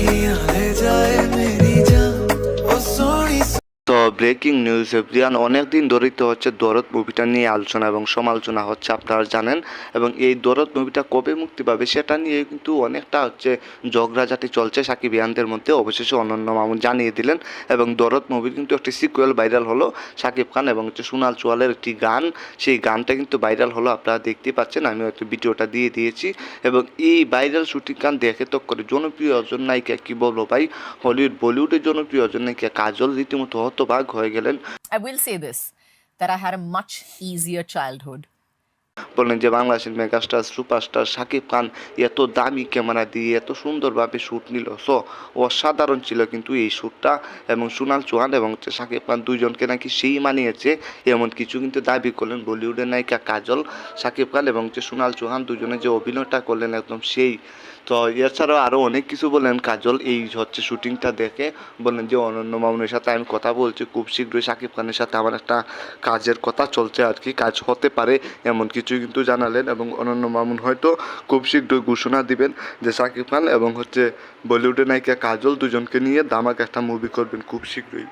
আঁখিয়ালে যায়। Breaking news, everyone. অনেকদিন ধরেই তো হচ্ছে দরদ মুভিটা নিয়ে আলোচনা এবং সমালোচনা হচ্ছে আপনারা জানেন। এবং এই দরদ মুভিটা কবে মুক্তি পাবে সেটা নিয়ে কিন্তু অনেকটা হচ্ছে ঝগড়াঝাটি চলছে সাকিব ইয়ানদের মধ্যে। অবশেষে অনন্য মামুন জানিয়ে দিলেন। এবং দরদ মুভির কিন্তু একটি সিকুয়েল ভাইরাল হলো সাকিব খান এবং হচ্ছে সোনাল চোয়ালের একটি গান। সেই গানটা কিন্তু ভাইরাল হলো, আপনারা দেখতেই পাচ্ছেন। আমি হয়তো ভিডিওটা দিয়ে দিয়েছি। এবং এই ভাইরাল শুটিং গান দেখে তো করে জনপ্রিয় অর্জন নায়িকা কী বলব ভাই? হলিউড, বলিউডের জনপ্রিয় অজন নায়িকা কাজল রীতিমতো হতবাক হয়ে গেলেন I will say this that I had a much easier childhood. বললেন যে বাংলাদেশের মেগাস্টার সুপারস্টার শাকিব খান এত দামি ক্যামেরা দিয়ে এত সুন্দরভাবে শ্যুট নিল। সো, অসাধারণ ছিল কিন্তু এই শ্যুটটা এবং সোনাল চৌহান এবং শাকিব খান দুইজনকে নাকি সেই মানিয়েছে, এমন কিছু কিন্তু দাবি করলেন বলিউডের নায়িকা কাজল শাকিব খান এবং হচ্ছে সোনাল চৌহান দুজনে যে অভিনয়টা করলেন একদম সেই। তো এছাড়াও আরও অনেক কিছু বললেন কাজল, এই হচ্ছে শুটিংটা দেখে বললেন যে অনন্য মামুনের সাথে আমি কথা বলছি, খুব শীঘ্রই শাকিব খানের সাথে আমার একটা কাজের কথা চলছে আর কি, কাজ হতে পারে এমন কিছু কিন্তু জানালেন এবং অনন্য মামুন হয়তো খুব শীঘ্রই ঘোষণা দিবেন যে সাকিব খান এবং হচ্ছে বলিউডের নায়িকা কাজল দুজনকে নিয়ে দামাক একটা মুভি করবেন খুব শীঘ্রই।